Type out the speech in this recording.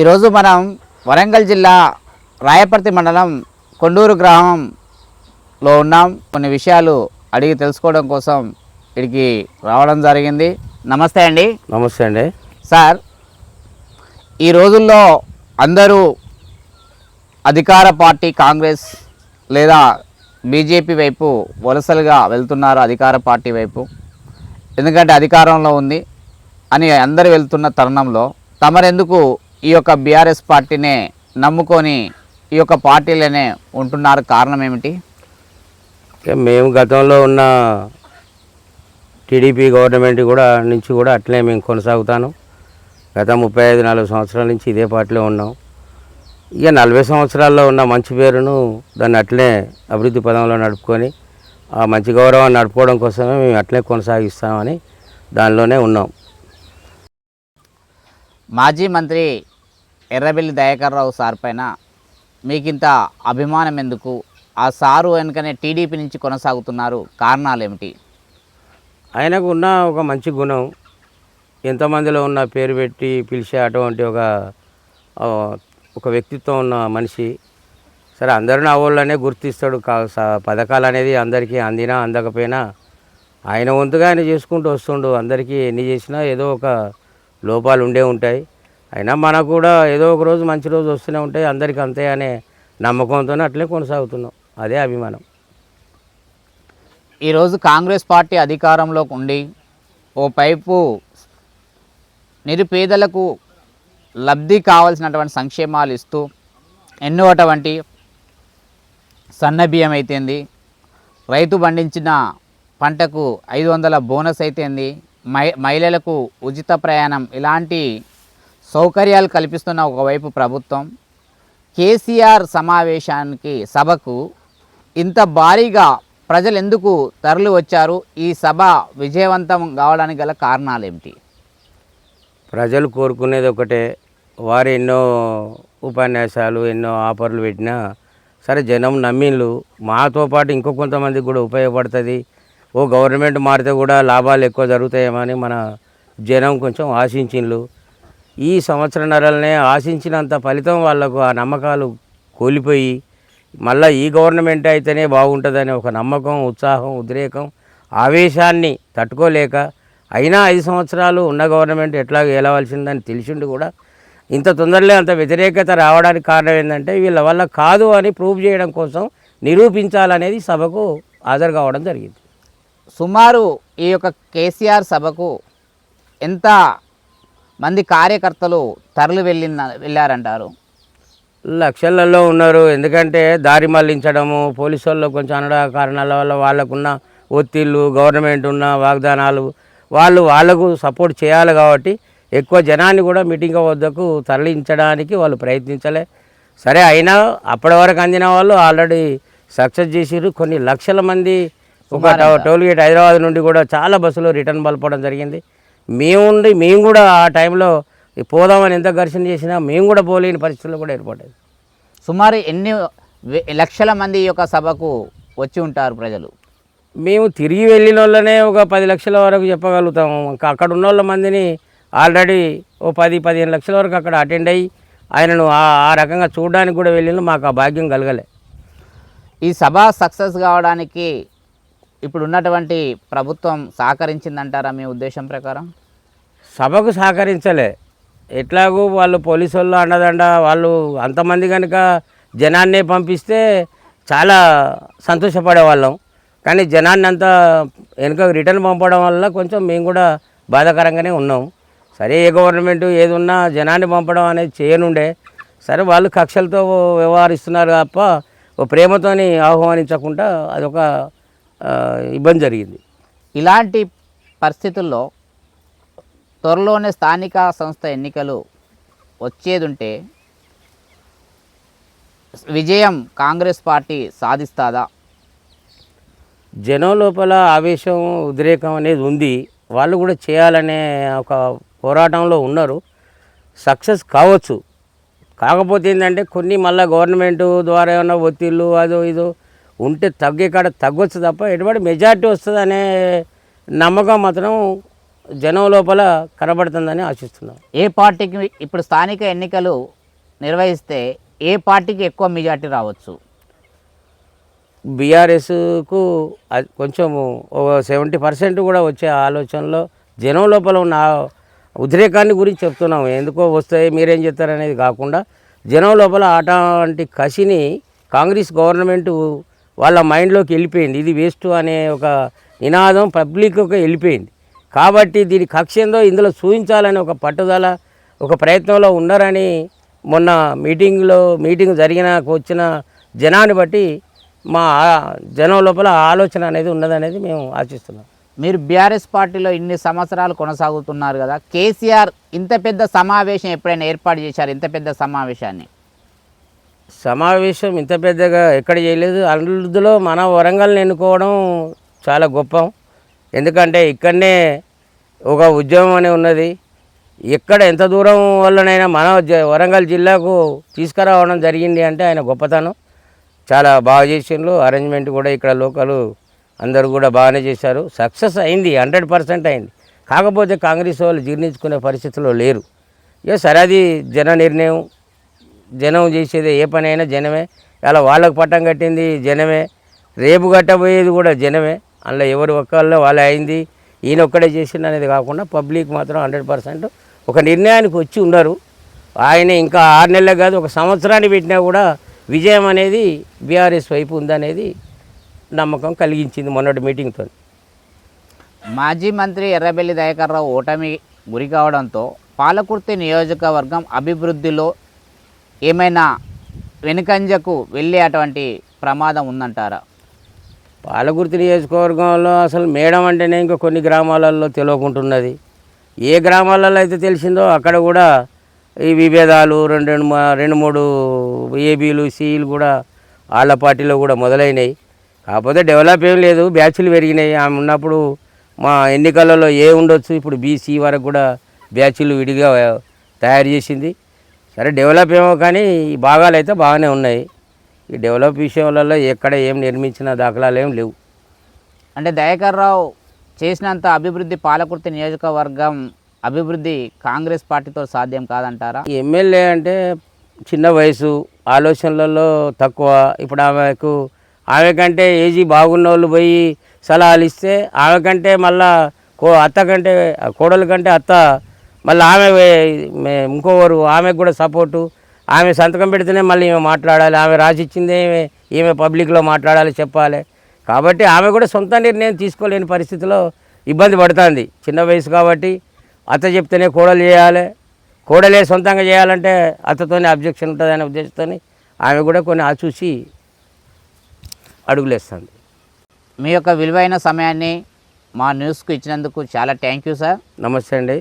ఈరోజు మనం వరంగల్ జిల్లా రాయపర్తి మండలం కొండూరు గ్రామంలో ఉన్నాం. కొన్ని విషయాలు అడిగి తెలుసుకోవడం కోసం ఇక్కడికి రావడం జరిగింది. నమస్తే అండి. నమస్తే అండి. సార్ ఈ రోజుల్లో అందరూ అధికార పార్టీ కాంగ్రెస్ లేదా బీజేపీ వైపు వలసలుగా వెళ్తున్నారు అధికార పార్టీ వైపు. ఎందుకంటే అధికారంలో ఉంది అని అందరు వెళ్తున్న తరుణంలో తమరెందుకు ఈ యొక్క బీఆర్ఎస్ పార్టీనే నమ్ముకొని ఈ యొక్క పార్టీలోనే ఉంటున్నారు కారణం ఏమిటి? మేము గతంలో ఉన్న టీడీపీ గవర్నమెంట్ కూడా నుంచి కూడా అట్లే మేము కొనసాగుతాను. గత ముప్పై ఐదు నలభై సంవత్సరాల నుంచి ఇదే పార్టీలో ఉన్నాం. ఇక నలభై సంవత్సరాల్లో ఉన్న మంచి పేరును దాన్ని అట్లే అభివృద్ధి పదంలో నడుపుకొని ఆ మంచి గౌరవాన్ని నడుపుకోవడం కోసమే మేము అట్లే కొనసాగిస్తామని దానిలోనే ఉన్నాం. మాజీ మంత్రి ఎర్రబెల్లి దయాకర్ రావు సార్ పైన మీకింత అభిమానం ఎందుకు ఆ సారు వెనుకనే టీడీపీ నుంచి కొనసాగుతున్నారు కారణాలు ఏమిటి ఆయనకు ఉన్న ఒక మంచి గుణం ఎంతమందిలో ఉన్న పేరు పెట్టి పిలిచే అటువంటి ఒక ఒక వ్యక్తిత్వం ఉన్న మనిషి. సరే అందరూ నా వాళ్ళనే గుర్తిస్తాడు. కా పథకాలు అనేది అందరికీ అందినా అందకపోయినా ఆయన వంతుగా ఆయన చేసుకుంటూ వస్తుండు. అందరికీ ఎన్ని చేసినా ఏదో ఒక లోపాలు ఉండే ఉంటాయి. అయినా మనకు కూడా ఏదో ఒక రోజు మంచి రోజు వస్తూనే ఉంటాయి అందరికీ అంతే అనే నమ్మకంతోనే అట్లే కొనసాగుతున్నాం. అదే అభిమానం. ఈరోజు కాంగ్రెస్ పార్టీ అధికారంలోకి ఉండి ఓ పైపు నిరుపేదలకు లబ్ధి కావాల్సినటువంటి సంక్షేమాలు ఇస్తూ ఎన్నో అటువంటి సన్న బియ్యం అయితేంది రైతు పండించిన పంటకు ఐదు వందల బోనస్ అయితేంది మహి మహిళలకు ఉచిత ప్రయాణం ఇలాంటి సౌకర్యాలు కల్పిస్తున్న ఒకవైపు ప్రభుత్వం కేసీఆర్ సమావేశానికి సభకు ఇంత భారీగా ప్రజలు ఎందుకు తరలి వచ్చారు? ఈ సభ విజయవంతం కావడానికి గల కారణాలు ఏమిటి ప్రజలు కోరుకునేది ఒకటే వారు ఎన్నో ఉపన్యాసాలు ఎన్నో ఆఫర్లు పెట్టినా సరే జనం నమ్మిళ్ళు మాతో పాటు ఇంకో కొంతమందికి కూడా ఉపయోగపడుతుంది. ఓ గవర్నమెంట్ మారితే కూడా లాభాలు ఎక్కువ జరుగుతాయేమని మన జనం కొంచెం ఆశించిండ్లు. ఈ సంవత్సరన్నరలనే ఆశించినంత ఫలితం వాళ్ళకు ఆ నమ్మకాలు కోల్పోయి మళ్ళీ ఈ గవర్నమెంట్ అయితేనే బాగుంటుందనే ఒక నమ్మకం ఉత్సాహం ఉద్రేకం ఆవేశాన్ని తట్టుకోలేక అయినా ఐదు సంవత్సరాలు ఉన్న గవర్నమెంట్ ఎట్లా గెలవలసిందని తెలిసిండు కూడా ఇంత తొందరలో అంత వ్యతిరేకత రావడానికి కారణం ఏంటంటే వీళ్ళ వల్ల కాదు అని ప్రూవ్ చేయడం కోసం నిరూపించాలనేది సభకు హాజరు కావడం జరిగింది. సుమారు ఈ యొక్క కేసీఆర్ సభకు ఎంత మంది కార్యకర్తలు తరలి వెళ్ళిన వెళ్ళారంటారు. లక్షలలో ఉన్నారు. ఎందుకంటే దారి మళ్ళించడము పోలీసు వాళ్ళు కొంచెం అనడా కారణాల వల్ల వాళ్ళకున్న ఒత్తిళ్ళు గవర్నమెంట్ ఉన్న వాగ్దానాలు వాళ్ళు వాళ్ళకు సపోర్ట్ చేయాలి కాబట్టి ఎక్కువ జనాన్ని కూడా మీటింగ్ వద్దకు తరలించడానికి వాళ్ళు ప్రయత్నించలే. సరే అయినా అప్పటి వరకు అందిన వాళ్ళు ఆల్రెడీ సక్సెస్ చేసిర్రు. కొన్ని లక్షల మంది ఒక టో- టోల్ గేట్ హైదరాబాద్ నుండి కూడా చాలా బస్సులు రిటర్న్ పలపడం జరిగింది. మేముండి మేము కూడా ఆ టైంలో పోదామని ఎంత ఘర్షణ చేసినా మేము కూడా పోలేని పరిస్థితులు కూడా ఏర్పడ్డాయి. సుమారు ఎన్ని లక్షల మంది ఈ యొక్క సభకు వచ్చి ఉంటారు ప్రజలు? మేము తిరిగి వెళ్ళిన వాళ్ళనే ఒక పది లక్షల వరకు చెప్పగలుగుతాము ఇంకా అక్కడ ఉన్న వాళ్ళ మందిని ఆల్రెడీ ఓ పది పదిహేను లక్షల వరకు అక్కడ అటెండ్ అయ్యి ఆయనను ఆ రకంగా చూడడానికి కూడా వెళ్ళిన మాకు ఆ భాగ్యం కలగలే. ఈ సభ సక్సెస్ కావడానికి ఇప్పుడు ఉన్నటువంటి ప్రభుత్వం సహకరించిందంటారా మీ ఉద్దేశం ప్రకారం? సభకు సహకరించలే. ఎట్లాగూ వాళ్ళు పోలీసు వాళ్ళు అండదండ వాళ్ళు అంతమంది కనుక జనాన్నే పంపిస్తే చాలా సంతోషపడే వాళ్ళం కానీ జనాన్ని అంతా వెనుక రిటర్న్ పంపడం వల్ల కొంచెం మేము కూడా బాధాకరంగానే ఉన్నాం. సరే ఏ గవర్నమెంట్ ఏది ఉన్నా జనాన్ని పంపడం అనేది చేయనుండే. సరే వాళ్ళు కక్షలతో వ్యవహరిస్తున్నారు తప్ప ఓ ప్రేమతోని ఆహ్వానించకుండా అదొక ఇబ్బంది జరిగింది. ఇలాంటి పరిస్థితుల్లో త్వరలోనే స్థానిక సంస్థ ఎన్నికలు వచ్చేది ఉంటే విజయం కాంగ్రెస్ పార్టీ సాధిస్తాదా? జనం లోపల ఆవేశం ఉద్రేకం అనేది ఉంది. వాళ్ళు కూడా చేయాలనే ఒక పోరాటంలో ఉన్నారు. సక్సెస్ కావచ్చు. కాకపోతే ఏంటంటే కొన్ని మళ్ళీ గవర్నమెంట్ ద్వారా ఏమైనా ఒత్తిళ్ళు అదో ఇదో ఉంటే తగ్గే కాడ తగ్గొచ్చు తప్ప ఎటువంటి మెజారిటీ వస్తుంది అనే నమ్మకం మాత్రం జనం లోపల కనబడుతుందని ఆశిస్తున్నాం. ఏ పార్టీకి ఇప్పుడు స్థానిక ఎన్నికలు నిర్వహిస్తే ఏ పార్టీకి ఎక్కువ మెజార్టీ రావచ్చు? బీఆర్ఎస్కు కొంచెము ఒక సెవెంటీ పర్సెంట్ కూడా వచ్చే ఆలోచనలో జనం లోపల ఉన్న ఉద్రేకాన్ని గురించి చెప్తున్నాము ఎందుకో వస్తాయి మీరేం చెప్తారు అనేది కాకుండా జనం లోపల అటువంటి కసిని కాంగ్రెస్ గవర్నమెంట్ వాళ్ళ మైండ్లోకి వెళ్ళిపోయింది. ఇది వేస్ట్ అనే ఒక నినాదం పబ్లిక్కి వెళ్ళిపోయింది. కాబట్టి దీని కక్ష ఏందో ఇందులో చూపించాలని ఒక పట్టుదల ఒక ప్రయత్నంలో ఉన్నారని మొన్న మీటింగ్లో మీటింగ్ జరిగిన వచ్చిన జనాన్ని బట్టి మా జనం లోపల ఆలోచన అనేది ఉన్నదనేది మేము ఆశిస్తున్నాం. మీరు బీఆర్ఎస్ పార్టీలో ఇన్ని సంవత్సరాలు కొనసాగుతున్నారు కదా కేసీఆర్ ఇంత పెద్ద సమావేశం ఎప్పుడైనా ఏర్పాటు చేశారు? ఇంత పెద్ద సమావేశాన్ని? సమావేశం ఇంత పెద్దగా ఎక్కడ చేయలేదు. అందులో మన వరంగల్ని ఎన్నుకోవడం చాలా గొప్ప. ఎందుకంటే ఇక్కడనే ఒక ఉద్యమం అనే ఉన్నది. ఎక్కడ ఎంత దూరం వల్లనైనా మన జ- వరంగల్ జిల్లాకు తీసుకురావడం జరిగింది అంటే ఆయన గొప్పతనం. చాలా బాగా చేసిండ్రు. అరేంజ్మెంట్ కూడా ఇక్కడ లోకలు అందరూ కూడా బాగానే చేశారు. సక్సెస్ అయింది హండ్రెడ్ పర్సెంట్ అయింది. కాకపోతే కాంగ్రెస్ వాళ్ళు జీర్ణించుకునే పరిస్థితిలో లేరు. ఇక సరే అది జన నిర్ణయం. జనం చేసేది ఏ పని అయినా జనమే. అలా వాళ్ళకు పట్టం కట్టింది జనమే. రేపు కట్టబోయేది కూడా జనమే. అందులో ఎవరు ఒక్కళ్ళు వాళ్ళే అయింది. ఈయన ఒక్కడే చేసిండు అనేది కాకుండా పబ్లిక్ మాత్రం హండ్రెడ్ పర్సెంట్ ఒక నిర్ణయానికి వచ్చి ఉన్నారు ఆయన ఇంకా ఆరు నెలలకు కాదు ఒక సంవత్సరాన్ని పెట్టినా కూడా విజయం అనేది బీఆర్ఎస్ వైపు ఉందనేది నమ్మకం కలిగించింది మొన్నటి మీటింగ్తో. మాజీ మంత్రి ఎర్రబెల్లి దయాకర్రావు ఓటమి గురి కావడంతో పాలకుర్తి నియోజకవర్గం అభివృద్ధిలో ఏమైనా వెనుకంజకు వెళ్ళే అటువంటి ప్రమాదం ఉందంటారా? పాలకుర్తి నియోజకవర్గంలో అసలు మేడం అంటేనే ఇంకా కొన్ని గ్రామాలలో తెలియకుంటున్నది. ఏ గ్రామాలలో అయితే తెలిసిందో అక్కడ కూడా ఈ విభేదాలు రెండు రెండు మా- రెండు మూడు ఏబీలు సీలు కూడా వాళ్ళ పార్టీలో కూడా మొదలైనాయి. కాకపోతే డెవలప్ ఏం లేదు బ్యాచ్లు పెరిగినాయి. ఆమె ఉన్నప్పుడు మా ఎన్నికలలో ఏ ఉండొచ్చు ఇప్పుడు బీసీ వరకు కూడా బ్యాచ్లు విడిగా తయారు చేసింది. సరే డెవలప్ ఏమో కానీ ఈ భాగాలు అయితే బాగానే ఉన్నాయి. ఈ డెవలప్ విషయంలో ఎక్కడ ఏం నిర్మించిన దాఖలాలు ఏం లేవు. అంటే దయాకర్రావు చేసినంత అభివృద్ధి పాలకుర్తి నియోజకవర్గం అభివృద్ధి కాంగ్రెస్ పార్టీతో సాధ్యం కాదంటారా? ఎమ్మెల్యే అంటే చిన్న వయసు ఆలోచనలలో తక్కువ. ఇప్పుడు ఆమెకు ఆమె కంటే ఏజీ బాగున్న వాళ్ళు పోయి సలహాలు ఇస్తే ఆమె కంటే మళ్ళా కో అత్త కంటే కోడల కంటే అత్త మళ్ళీ ఆమె ఇంకోవరు ఆమెకు కూడా సపోర్టు. ఆమె సంతకం పెడితేనే మళ్ళీ ఈమె మాట్లాడాలి. ఆమె రాసిచ్చిందే ఈమె ఈమె పబ్లిక్లో మాట్లాడాలి చెప్పాలి. కాబట్టి ఆమె కూడా సొంత నిర్ణయం తీసుకోలేని పరిస్థితిలో ఇబ్బంది పడుతుంది. చిన్న వయసు కాబట్టి అత్త చెప్తేనే కోడలు చేయాలి. కోడలే సొంతంగా చేయాలంటే అత్తతోనే అబ్జెక్షన్ ఉంటుందనే ఉద్దేశంతో ఆమె కూడా కొన్ని ఆచూసి అడుగులేస్తుంది. మీ యొక్క విలువైన సమయాన్ని మా న్యూస్కు ఇచ్చినందుకు చాలా థ్యాంక్ యూ సార్. నమస్తే అండి.